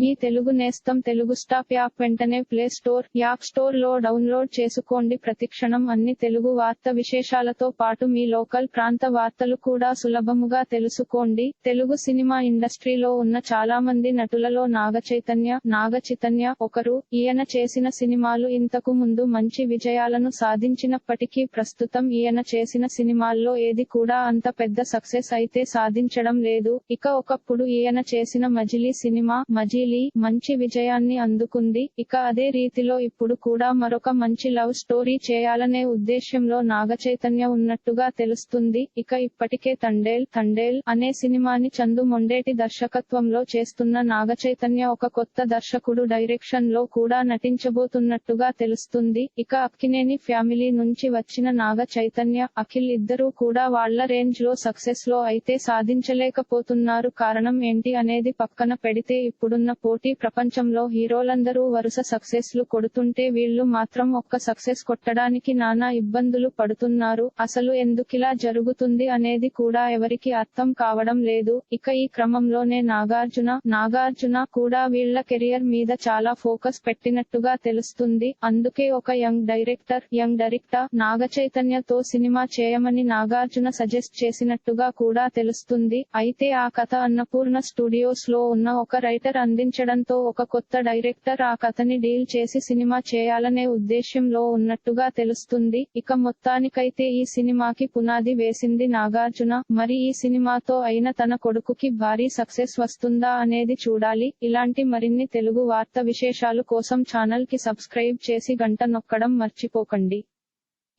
మీ తెలుగు నేస్తం Telugu stop app వెంటనే play store app స్టోర్లో డౌన్లోడ్ చేసుకోండి. ప్రతిక్షణం అన్ని తెలుగు వార్త విశేషాలతో పాటు మీ లోకల్ ప్రాంత వార్తలు కూడా సులభముగా తెలుసుకోండి. తెలుగు సినిమా ఇండస్ట్రీలో ఉన్న చాలా మంది నటులలో నాగ చైతన్య నాగ చైతన్య ఒకరు. ఈయన చేసిన సినిమాలు ఇంతకు ముందు మంచి విజయాలను సాధించినప్పటికీ ప్రస్తుతం ఈయన చేసిన సినిమాల్లో ఏది కూడా అంత పెద్ద సక్సెస్ అయితే సాధించడం లేదు. ఇక ఒకప్పుడు ఈయన చేసిన మజిలీ సినిమా మజిలీ మంచి విజయాన్ని అందుకుంది. ఇక అదే రీతిలో ఇప్పుడు కూడా మరొక మంచి లవ్ స్టోరీ చేయాలనే ఉద్దేశ్యంలో నాగ చైతన్య ఉన్నట్టుగా తెలుస్తుంది. ఇక ఇప్పటికే తండేల్ తండేల్ అనే సినిమాని చందు మొండేటి దర్శకత్వంలో చేస్తున్న నాగ చైతన్య ఒక కొత్త దర్శకుడు డైరెక్షన్లో కూడా నటించబోతున్నట్టుగా తెలుస్తుంది. ఇక అక్కినేని ఫ్యామిలీ నుంచి వచ్చిన నాగ చైతన్య అఖిల్ ఇద్దరూ కూడా వాళ్ళ రేంజ్లో సక్సెస్లో అయితే సాధించలేకపోతున్నారు. కారణం ఏంటి అనేది పక్కన పెడితే ఇప్పుడున్న పోటీ ప్రపంచంలో హీరోలందరూ వరుస సక్సెస్లు కొడుతుంటే వీళ్ళు మాత్రం ఒక్క సక్సెస్ కొట్టడానికి నానా ఇబ్బందులు పడుతున్నారు. అసలు ఎందుకిలా జరుగుతుంది అనేది కూడా ఎవరికి అర్థం కావడం లేదు. ఇక ఈ క్రమంలోనే నాగార్జున నాగార్జున కూడా వీళ్ళ కెరియర్ మీద చాలా ఫోకస్ పెట్టినట్టుగా తెలుస్తుంది. అందుకే ఒక young director young director Naga చైతన్యతో cinema చేయమని నాగార్జున సజెస్ట్ చేసినట్టుగా కూడా తెలుస్తుంది. అయితే ఆ కథ అన్నపూర్ణ స్టూడియోస్లో ఉన్న ఒక రైటర్ అందించడంతో ఒక కొత్త డైరెక్టర్ ఆ కథని డీల్ చేసి సినిమా చేయాలనే ఉద్దేశ్యంలో ఉన్నట్టుగా తెలుస్తుంది. ఇక మొత్తానికైతే ఈ సినిమాకి పునాది వేసింది నాగార్జున. మరి ఈ సినిమాతో అయిన తన కొడుకుకి భారీ సక్సెస్ వస్తుందా అనేది చూడాలి. ఇలాంటి మరిన్ని తెలుగు వార్త విశేషాలు కోసం ఛానల్కి సబ్స్క్రైబ్ చేసి గంట నొక్కడం మర్చిపోకండి.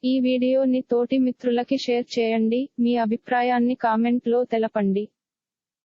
ఈ వీడియోని తోటి మిత్రులకి షేర్ చేయండి. మీ అభిప్రాయాన్ని కామెంట్లో తెలపండి.